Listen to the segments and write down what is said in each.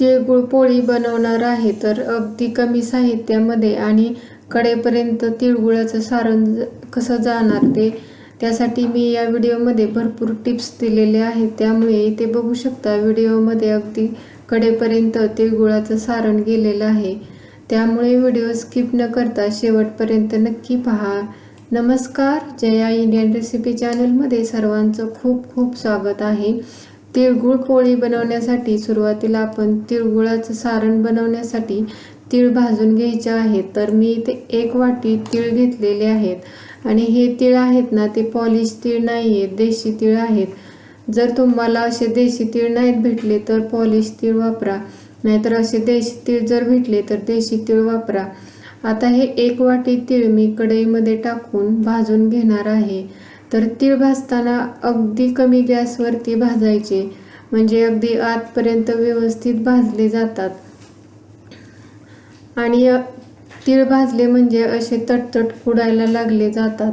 तिळगुळ पोळी बनवणार आहे. तर अगदी कमी साहित्यामध्ये आणि कडेपर्यंत तिळगुळाचं सारण ज- कसं जाणार ते त्यासाठी मी या व्हिडिओमध्ये भरपूर टिप्स दिलेले आहेत. त्यामुळे इथे बघू शकता व्हिडिओमध्ये अगदी कडेपर्यंत तिळगुळाचं सारण गेलेलं आहे. त्यामुळे व्हिडिओ स्किप न करता शेवटपर्यंत नक्की पहा. नमस्कार जया इंडियन रेसिपी चॅनलमध्ये सर्वांचं खूप खूप स्वागत आहे. तिळगुळ पोळी बनवण्यासाठी सुरुवातीला आपण तिळगुळाचं सारण बनवण्यासाठी तीळ भाजून घ्यायचे आहेत तर मी इथे एक वाटी तीळ घेतलेले आहेत. आणि हे तीळ आहेत ना ते पॉलिश तीळ नाही आहेत देशी तीळ आहेत. जर तुम्हाला असे देशी तीळ नाहीत भेटले तर पॉलिश तीळ वापरा. नाहीतर असे देशी तीळ जर भेटले तर देशी तीळ वापरा. आता हे एक वाटी तीळ मी कढईमध्ये टाकून भाजून घेणार आहे. तर तीळ भाजताना अगदी कमी गॅसवरती भाजायचे म्हणजे अगदी आतपर्यंत व्यवस्थित भाजले जातात. आणि तीळ भाजले म्हणजे असे तटतट उडायला लागले जातात.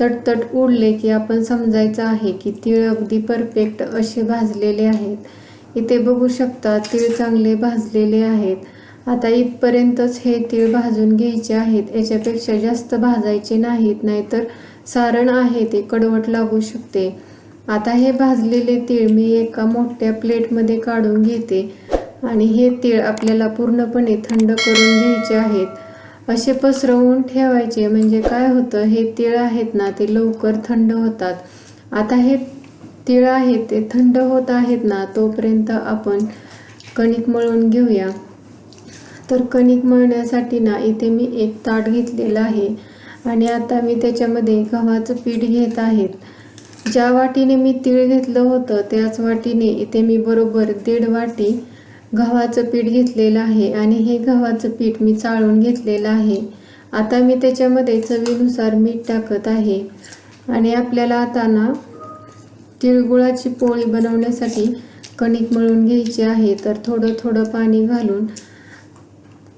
तटतट उडले की आपण समजायचं आहे की तीळ अगदी परफेक्ट असे भाजलेले आहेत. इथे बघू शकता तीळ चांगले भाजलेले आहेत. आता इथपर्यंतच हे तीळ भाजून घ्यायचे आहेत. याच्यापेक्षा जास्त भाजायचे नाहीत नाहीतर सारण आहे ते कडवट लागू शकते. आता हे भाजलेले तीळ मी एका मोठ्या प्लेटमध्ये काढून घेते आणि हे तीळ आपल्याला पूर्णपणे थंड करून घ्यायचे आहेत. असे पसरवून ठेवायचे म्हणजे काय होतं हे तीळ आहेत ना ते लवकर थंड होतात. आता हे तीळ आहेत ते थंड होत आहेत ना तोपर्यंत आपण कणिक मळून घेऊया. तर कणिक मळण्यासाठी ना इथे मी एक ताट घेतलेलं आहे. आणि आता मी त्याच्यामध्ये गव्हाचं पीठ घेत आहेत ज्या वाटीने मी तीळ घेतलं होतं त्याच वाटीने इथे मी बरोबर दीड वाटी गव्हाचं पीठ घेतलेलं आहे आणि हे गव्हाचं पीठ मी चाळून घेतलेलं आहे. आता मी त्याच्यामध्ये चवीनुसार मीठ टाकत आहे. आणि आपल्याला आता ना तिळगुळाची पोळी बनवण्यासाठी कणिक मळून घ्यायची आहे. तर थोडं थोडं पाणी घालून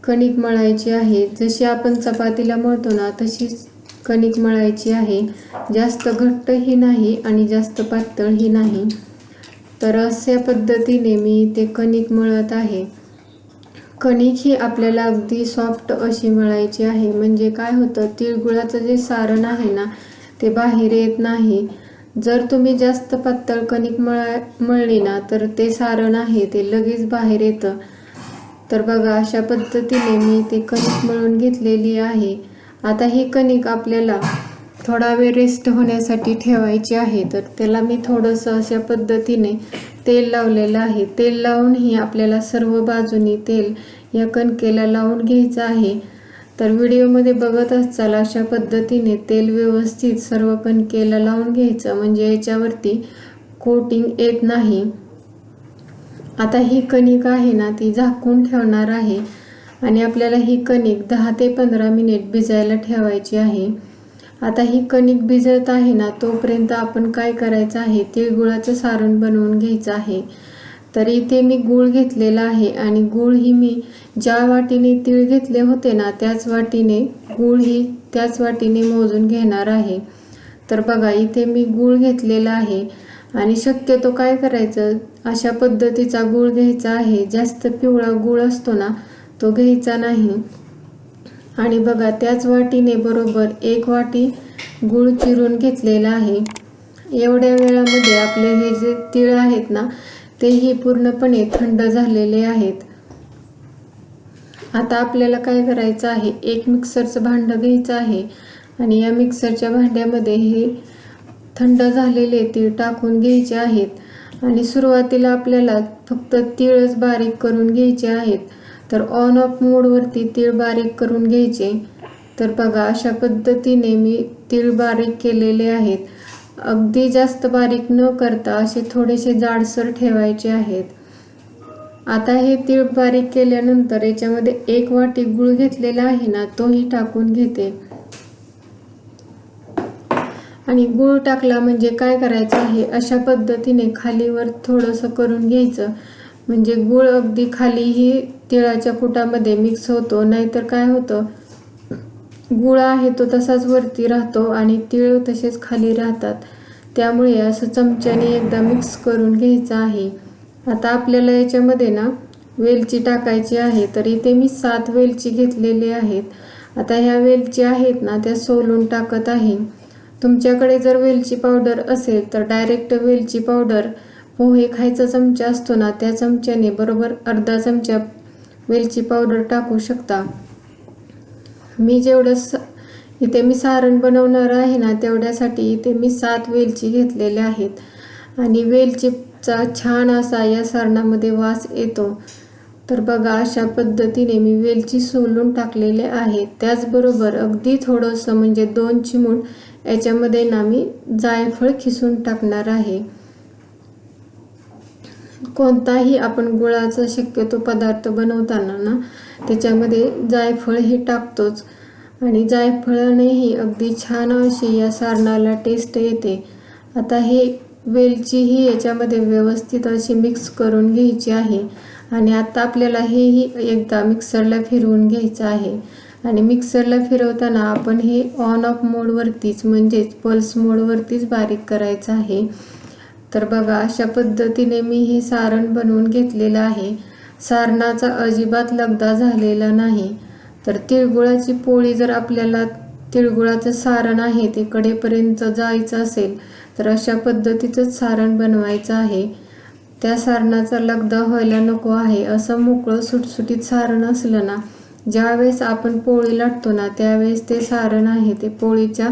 कणिक मळायची आहे. जशी आपण चपातीला मळतो ना तशीच कणिक मळायची आहे. जास्त घट्टही नाही आणि जास्त पातळही नाही. तर अशा पद्धतीने मी ते कणिक मळत आहे. कणिक ही आपल्याला अगदी सॉफ्ट अशी मळायची आहे. म्हणजे काय होतं तिळगुळाचं जे सारण आहे ना ते बाहेर येत नाही. जर तुम्ही जास्त पातळ कणिक मळा मळली ना तर ते सारण आहे ते लगेच बाहेर येतं. तर बघा अशा पद्धतीने मी ते कणिक मळून घेतलेली आहे. आता ही कणिक आपल्याला थोडा वेळ रेस्ट होण्यासाठी ठेवायची आहे. तर त्याला मी थोडंसं अशा पद्धतीने तेल लावलेलं आहे. तेल लावून ही आपल्याला सर्व बाजूनी तेल या कणकेला लावून घ्यायचं आहे. तर व्हिडिओमध्ये बघत असाल अशा पद्धतीने तेल व्यवस्थित सर्व कणकेला लावून घ्यायचं. म्हणजे याच्यावरती कोटिंग येत नाही. आता ही कणिक आहे ना ती झाकून ठेवणार आहे. आणि आपल्याला ही कणिक दहा ते पंधरा मिनिट भिजायला ठेवायची आहे. आता ही कणिक भिजत आहे ना तोपर्यंत आपण काय करायचं आहे तिळगुळाचं सारण बनवून घ्यायचं आहे. तर इथे मी गूळ घेतलेला आहे आणि गूळ ही मी ज्या वाटीने तीळ घेतले होते ना त्याच वाटीने गूळ ही त्याच वाटीने मोजून घेणार आहे. तर बघा इथे मी गूळ घेतलेला आहे. आणि शक्यतो काय करायचं? अशा पद्धतीचा गूळ घ्यायचा आहे. जास्त पिवळा गूळ असतो ना तो घ्यायचा नाही. आणि बघा त्याच वाटीने बरोबर एक वाटी गूळ चिरून घेतलेला आहे. एवढ्या वेळामध्ये आपले हे जे तीळ आहेत ना तेही पूर्णपणे थंड झालेले आहेत. आता आपल्याला काय करायचं आहे? एक मिक्सरचं भांडं घ्यायचं आहे. आणि या मिक्सरच्या भांड्यामध्ये हे थंड झालेले तीळ टाकून घ्यायचे आहेत. आणि सुरुवातीला आपल्याला फक्त तीळच बारीक करून घ्यायचे आहेत. तर ऑन ऑफ मोडवरती तीळ बारीक करून घ्यायचे. तर बघा अशा पद्धतीने मी तीळ बारीक केलेले आहेत. अगदी जास्त बारीक न करता असे थोडेसे जाडसर ठेवायचे आहेत. आता हे तीळ बारीक केल्यानंतर याच्यामध्ये एक वाटी गुळ घेतलेला आहे ना तोही टाकून घेते. आणि गूळ टाकला म्हणजे काय करायचं? आहे अशा पद्धतीने खालीवर थोडंसं करून घ्यायचं. म्हणजे गूळ अगदी खालीही तिळाच्या कुटामध्ये मिक्स होतो. नाहीतर काय होतं? गूळ आहे तो तसाच वरती राहतो आणि तीळ तसेच खाली राहतात. त्यामुळे असं चमच्याने एकदा मिक्स करून घ्यायचं आहे. आता आपल्याला याच्यामध्ये ना वेलची टाकायची आहे. तर इथे मी सात वेलची घेतलेली आहेत. आता ह्या वेलची आहेत ना त्या सोलून टाकत आहे. तुमच्याकडे जर वेलची पावडर असेल तर डायरेक्ट वेलची पावडर पोहे खायचा चमचा असतो ना त्या चमच्याने बरोबर अर्धा चमचा वेलची पावडर टाकू शकता. मी जेवढं स इथे मी सारण बनवणार आहे ना तेवढ्यासाठी इथे मी सात वेलची घेतलेल्या आहेत. आणि वेलचीचा छान असा या सारणामध्ये वास येतो. तर बघा अशा पद्धतीने मी वेलची सोलून टाकलेले आहे त्याचबरोबर अगदी थोडंसं म्हणजे दोन चिमूट याच्यामध्ये ना मी जायफळ खिसून टाकणार आहे. कोणताही आपण गुळाचा शक्यतो पदार्थ बनवताना ना त्याच्यामध्ये जायफळ हे टाकतोच. आणि जायफळानेही अगदी छान अशी या सारणाला टेस्ट येते. आता हे वेलची ही याच्यामध्ये व्यवस्थित अशी मिक्स करून घ्यायची आहे. आणि आता आपल्याला हेही एकदा मिक्सरला फिरवून घ्यायचं आहे. आणि मिक्सरला फिरवताना आपण हे ऑन ऑफ मोडवरतीच म्हणजेच पल्स मोडवरतीच बारीक करायचं आहे. तर बघा अशा पद्धतीने मी हे सारण बनवून घेतलेलं आहे. सारणाचा अजिबात लगदा झालेला नाही. तर तिळगुळाची पोळी जर आपल्याला तिळगुळाचं सारण आहे ते कडेपर्यंत जायचं असेल तर अशा पद्धतीचंच सारण बनवायचं आहे. त्या सारणाचा लगदा व्हायला नको आहे असं मोकळं सुटसुटीत सारण असलं ना ज्यावेळेस आपण पोळी लाटतो ना त्यावेळेस ते सारण आहे ते पोळीच्या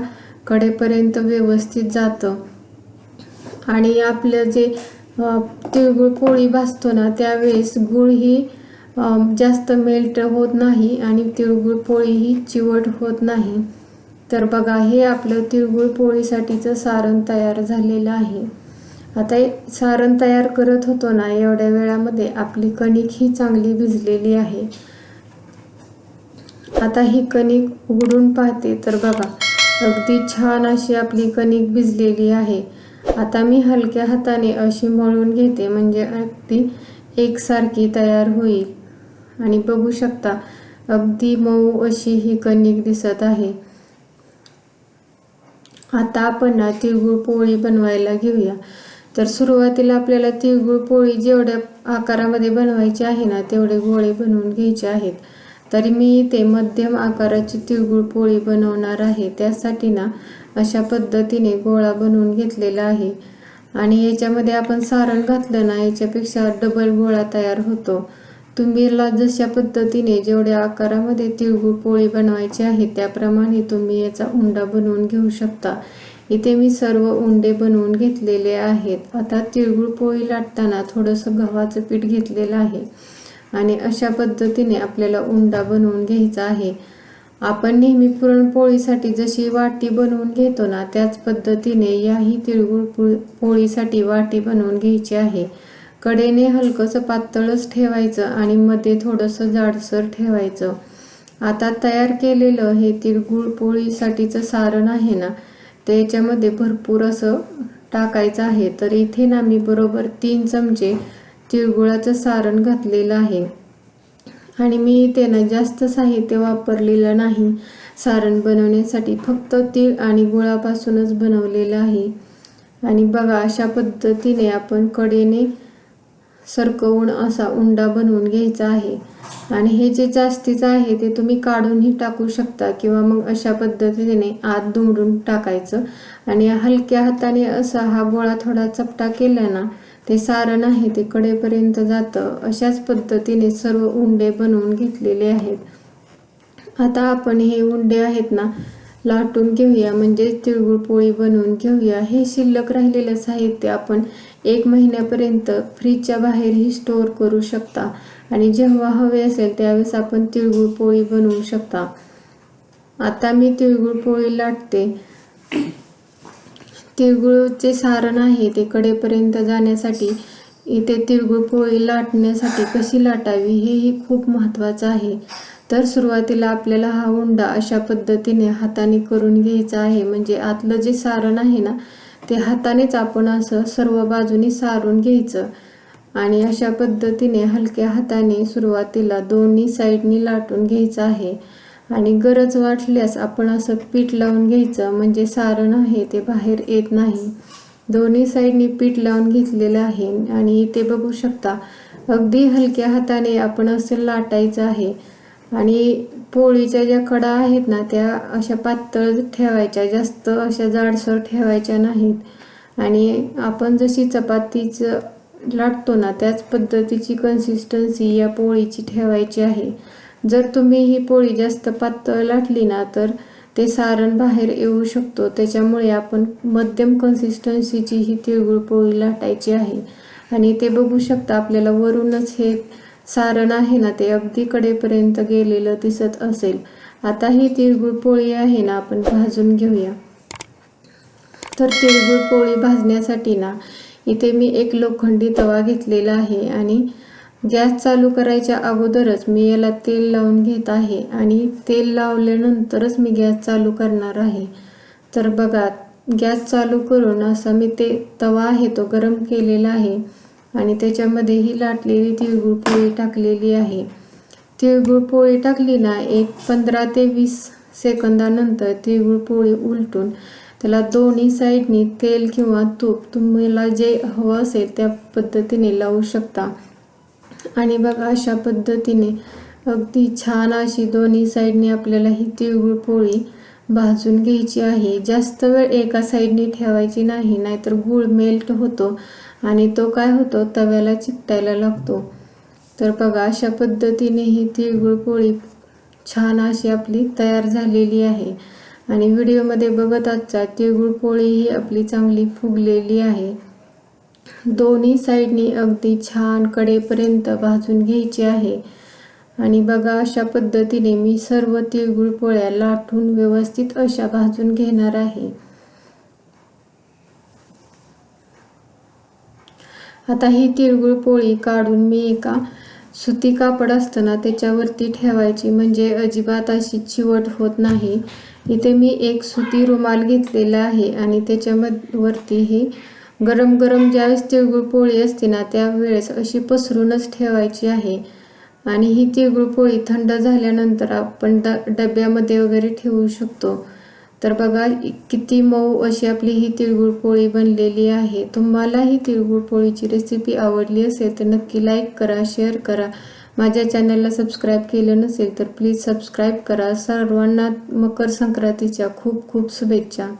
कडेपर्यंत व्यवस्थित जातं. आणि आपलं जे तिळगुळ पोळी भाजतो ना त्यावेळेस गुळ ही जास्त मेल्ट होत नाही आणि तिळगुळ पोळी ही चिवट होत नाही. तर बघा हे आपलं तिळगुळ पोळीसाठीचं सारण तयार झालेलं आहे. आता सारण तयार करत होतो ना एवढ्या वेळामध्ये आपली कणिक ही चांगली भिजलेली आहे. आता ही कणिक उघडून पाहते. तर बघा अगदी छान अशी आपली कणिक भिजलेली आहे. आता मी हलक्या हाताने अशी मळून घेते म्हणजे अगदी एकसारखी तयार होईल. आणि बघू शकता अगदी मऊ अशी ही कणिक दिसत आहे. आता आपण ना तिळगुळ पोळी बनवायला घेऊया. तर सुरुवातीला आपल्याला तिळगुळ पोळी जेवढ्या आकारामध्ये बनवायची आहे ना तेवढे गोळे बनवून घ्यायचे आहेत. तरी मी इथे मध्यम आकाराची तिळगुळ पोळी बनवणार आहे. त्यासाठी ना अशा पद्धतीने गोळा बनवून घेतलेला आहे. आणि याच्यामध्ये आपण सारण घातलं ना याच्यापेक्षा डबल गोळा तयार होतो. तुम्हीला जशा पद्धतीने जेवढ्या आकारामध्ये तिळगुळ पोळी बनवायची आहे त्याप्रमाणे तुम्ही याचा उंडा बनवून घेऊ शकता. इथे मी सर्व उंडे बनवून घेतलेले आहेत. आता तिळगुळ पोळी लाटताना थोडंसं गव्हाचं पीठ घेतलेलं आहे. आणि अशा पद्धतीने आपल्याला उंडा बनवून घ्यायचा आहे. आपण नेहमी पुरणपोळीसाठी जशी वाटी बनवून घेतो ना त्याच पद्धतीने याही तिळगुळ पोळीसाठी वाटी बनवून घ्यायची आहे. कडेने हलकंसं पातळच ठेवायचं आणि मध्ये थोडंसं जाडसर ठेवायचं. आता तयार केलेलं हे तिळगुळ पोळीसाठीचं सारण आहे ना त्याच्यामध्ये भरपूर असं टाकायचं आहे. तर इथे ना मी बरोबर तीन चमचे तिळगुळाचं सारण घातलेलं आहे. आणि मी त्यांना जास्त साहित्य वापरलेलं नाही. सारण बनवण्यासाठी फक्त तीळ आणि गुळापासूनच बनवलेलं आहे. आणि बघा अशा पद्धतीने आपण कडेने सरकवून असा उंडा बनवून घ्यायचा आहे. आणि हे जे जास्तीचं आहे ते तुम्ही काढूनही टाकू शकता किंवा मग अशा पद्धतीने आत दुमडून टाकायचं. आणि हलक्या हाताने असा हा गोळा थोडा चपटा केला ना ते सारण आहे ते कडेपर्यंत जातं. अशाच पद्धतीने सर्व उंडे बनवून घेतलेले आहेत. आता आपण हे उंडे आहेत ना लाटून घेऊया. म्हणजे तिळगुळ पोळी बनवून घेऊया. हे शिल्लक राहिलेलं साहित्य आपण एक महिन्यापर्यंत फ्रीजच्या बाहेरही स्टोअर करू शकता. आणि जेव्हा हवे असेल त्यावेळेस आपण तिळगुळ पोळी बनवू शकता. आता मी तिळगुळ पोळी लाटते. तिळगुळचे सारण आहे ते कडेपर्यंत जाण्यासाठी इथे तिळगुळ पोळी लाटण्यासाठी कशी लाटावी हेही खूप महत्त्वाचं आहे. तर सुरुवातीला आपल्याला हा उंडा अशा पद्धतीने हाताने करून घ्यायचा आहे. म्हणजे आतलं जे सारण आहे ना ते हातानेच आपण असं सर्व बाजूनी सारून घ्यायचं. आणि अशा पद्धतीने हलक्या हाताने सुरुवातीला दोन्ही साईडनी लाटून घ्यायचं आहे. आणि गरज वाटल्यास आपण असं पीठ लावून घ्यायचं म्हणजे सारण आहे ते बाहेर येत नाही. दोन्ही साईडनी पीठ लावून घेतलेलं आहे आणि इथे बघू शकता अगदी हलक्या हाताने आपण असं लाटायचं आहे. आणि पोळीच्या ज्या कडा आहेत ना त्या अशा पातळ ठेवायच्या जास्त अशा जाडसर ठेवायच्या नाहीत. आणि आपण जशी चपातीचं लाटतो ना त्याच पद्धतीची कन्सिस्टन्सी या पोळीची ठेवायची आहे. जर तुम्ही ही पोळी जास्त पातळ लाटली ना तर ते सारण बाहेर येऊ शकतो. त्याच्यामुळे आपण मध्यम कन्सिस्टन्सीची ही तिळगुळ पोळी लाटायची आहे. आणि ते बघू शकता आपल्याला वरूनच हे सारण आहे ना ते अगदी कडेपर्यंत गेलेलं दिसत असेल. आता ही तिळगुळ पोळी आहे ना आपण भाजून घेऊया. तर तिळगुळ पोळी भाजण्यासाठी ना इथे मी एक लोखंडी तवा घेतलेला आहे आणि गॅस चालू करायच्या अगोदरच मी याला तेल लावून घेत आहे आणि तेल लावल्यानंतरच मी गॅस चालू करणार आहे. तर बघा गॅस चालू करून असा मी ते तवा आहे तो गरम केलेला आहे आणि त्याच्यामध्ये ही लाटलेली तिळगुळ पोळी टाकलेली आहे. तिळगुळ पोळी टाकली ना एक पंधरा ते वीस सेकंदानंतर तिळगुळ पोळी उलटून त्याला दोन्ही साईडनी तेल किंवा तूप तुम्हाला जे हवं असेल त्या पद्धतीने लावू शकता. आणि बघा अशा पद्धतीने अगदी छान अशी दोन्ही साईडने आपल्याला ही तिळगुळ पोळी भाजून घ्यायची आहे. जास्त वेळ एका साईडने ठेवायची नाही नाहीतर गूळ मेल्ट होतो आणि तो काय होतो? तव्याला चिकटायला लागतो. तर बघा अशा पद्धतीने ही तिळगुळ पोळी छान अशी आपली तयार झालेली आहे. आणि व्हिडिओमध्ये बघत आजचा तिळगुळ पोळी ही आपली चांगली फुगलेली आहे. दोन्ही साईडनी अगदी छान कडेपर्यंत भाजून घ्यायची आहे. आणि बघा अशा पद्धतीने मी सर्व तिळगुळ पोळ्या लाटून व्यवस्थित अशा भाजून घेणार आहे. आता ही तिळगुळ पोळी काढून मी एका सुती कापड असताना त्याच्यावरती ठेवायची म्हणजे अजिबात अशी चिवट होत नाही. इथे मी एक सुती रुमाल घेतलेला आहे आणि त्याच्यावरती ही गरम गरम ज्यावेळेस तिळगुळ पोळी असते ना त्यावेळेस अशी पसरूनच ठेवायची आहे. आणि ही तिळगुळ पोळी थंड झाल्यानंतर आपण ड डब्यामध्ये वगैरे ठेवू शकतो. तर बघा किती मऊ अशी आपली ही तिळगुळ पोळी बनलेली आहे. तुम्हाला ही तिळगुळ पोळीची रेसिपी आवडली असेल तर नक्की लाईक करा शेअर करा. माझ्या चॅनलला सबस्क्राईब केलं नसेल तर प्लीज सबस्क्राईब करा. सर्वांना मकर संक्रांतीच्या खूप खूप शुभेच्छा.